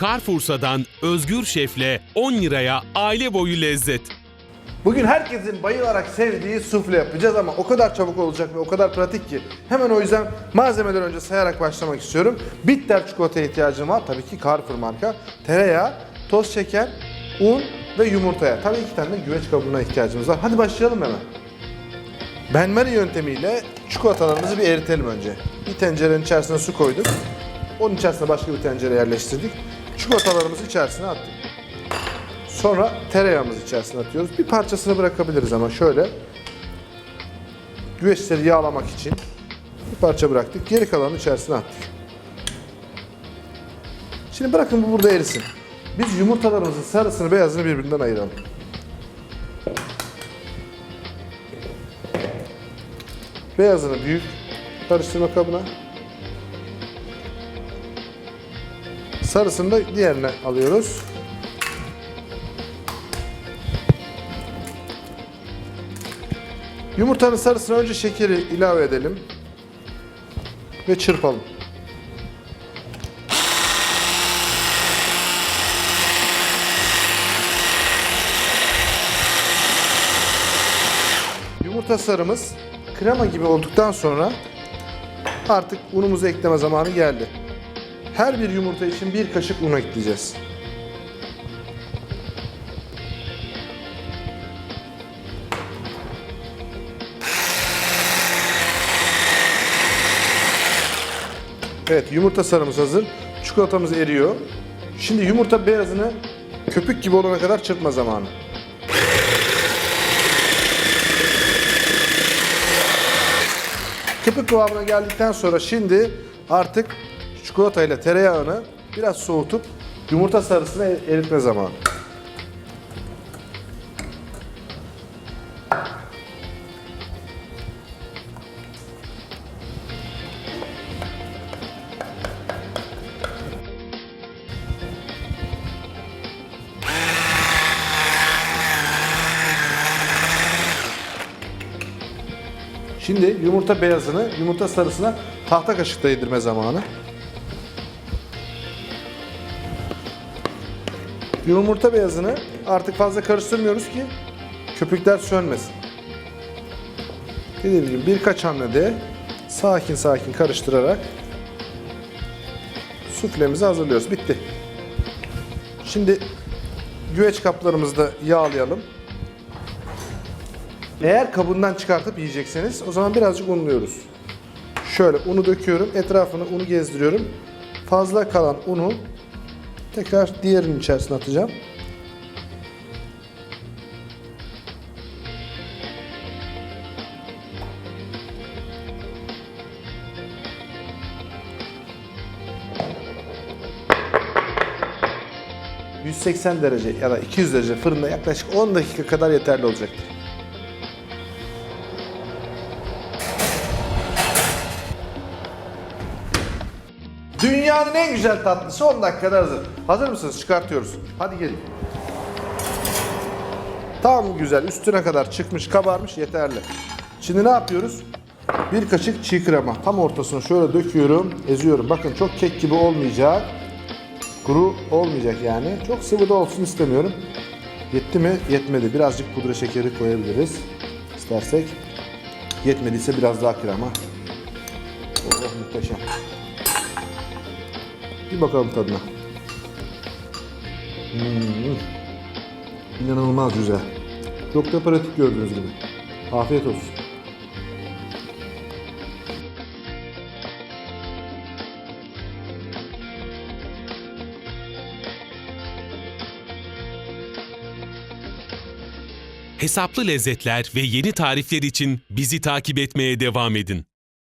Carrefour'dan Özgür Şef'le 10 liraya aile boyu lezzet. Bugün herkesin bayılarak sevdiği sufle yapacağız ama o kadar çabuk olacak ve o kadar pratik ki hemen o yüzden malzemeden önce sayarak başlamak istiyorum. Bitter çikolataya ihtiyacım var. Tabii ki Carrefour marka. Tereyağı, toz şeker, un ve yumurtaya. Tabii iki tane de güveç kabuğuna ihtiyacımız var. Hadi başlayalım hemen. Benmari yöntemiyle çikolatalarımızı bir eritelim önce. Bir tencerenin içerisine su koyduk. Onun içerisine başka bir tencere yerleştirdik. Çikolatalarımızı içerisine attık. Sonra tereyağımızı içerisine atıyoruz. Bir parçasını bırakabiliriz ama şöyle. Güveçleri yağlamak için bir parça bıraktık. Geri kalanı içerisine attık. Şimdi bırakın bu burada erisin. Biz yumurtalarımızın sarısını beyazını birbirinden ayıralım. Beyazını büyük karıştırma kabına. Sarısını da diğerine alıyoruz. Yumurtanın sarısına önce şekeri ilave edelim. Ve çırpalım. Yumurta sarımız krema gibi olduktan sonra artık unumuzu ekleme zamanı geldi. Her bir yumurta için bir kaşık un ekleyeceğiz. Evet yumurta sarımız hazır. Çikolatamız eriyor. Şimdi yumurta beyazını köpük gibi olana kadar çırpma zamanı. Köpük kıvamına geldikten sonra şimdi artık çikolata ile tereyağını biraz soğutup yumurta sarısını er- eritme zamanı. Şimdi yumurta beyazını yumurta sarısına tahta kaşıkla yedirme zamanı. Yumurta beyazını artık fazla karıştırmıyoruz ki köpükler sönmesin. Dediğim gibi birkaç hamlede sakin sakin karıştırarak suflemizi hazırlıyoruz. Bitti. Şimdi güveç kaplarımızı da yağlayalım. Eğer kabından çıkartıp yiyecekseniz o zaman birazcık unluyoruz. Şöyle unu döküyorum, etrafını unu gezdiriyorum. Fazla kalan unu tekrar diğerinin içerisine atacağım. ...180 derece ya da 200 derece fırında yaklaşık 10 dakika kadar yeterli olacaktır. Dünyanın en güzel tatlısı 10 dakikada hazır. Hazır mısınız? Çıkartıyoruz. Hadi gelin. Tam güzel. Üstüne kadar çıkmış, kabarmış yeterli. Şimdi ne yapıyoruz? Bir kaşık çiğ krema. Tam ortasına şöyle döküyorum, eziyorum. Bakın çok kek gibi olmayacak. Kuru olmayacak yani. Çok sıvı da olsun istemiyorum. Yetti mi? Yetmedi. Birazcık pudra şekeri koyabiliriz. istersek. Yetmediyse biraz daha krema. Oh muhteşem. Bir bakalım tadına. Hmm. İnanılmaz güzel. Çok da pratik gördüğünüz gibi. Afiyet olsun. Hesaplı lezzetler ve yeni tarifler için bizi takip etmeye devam edin.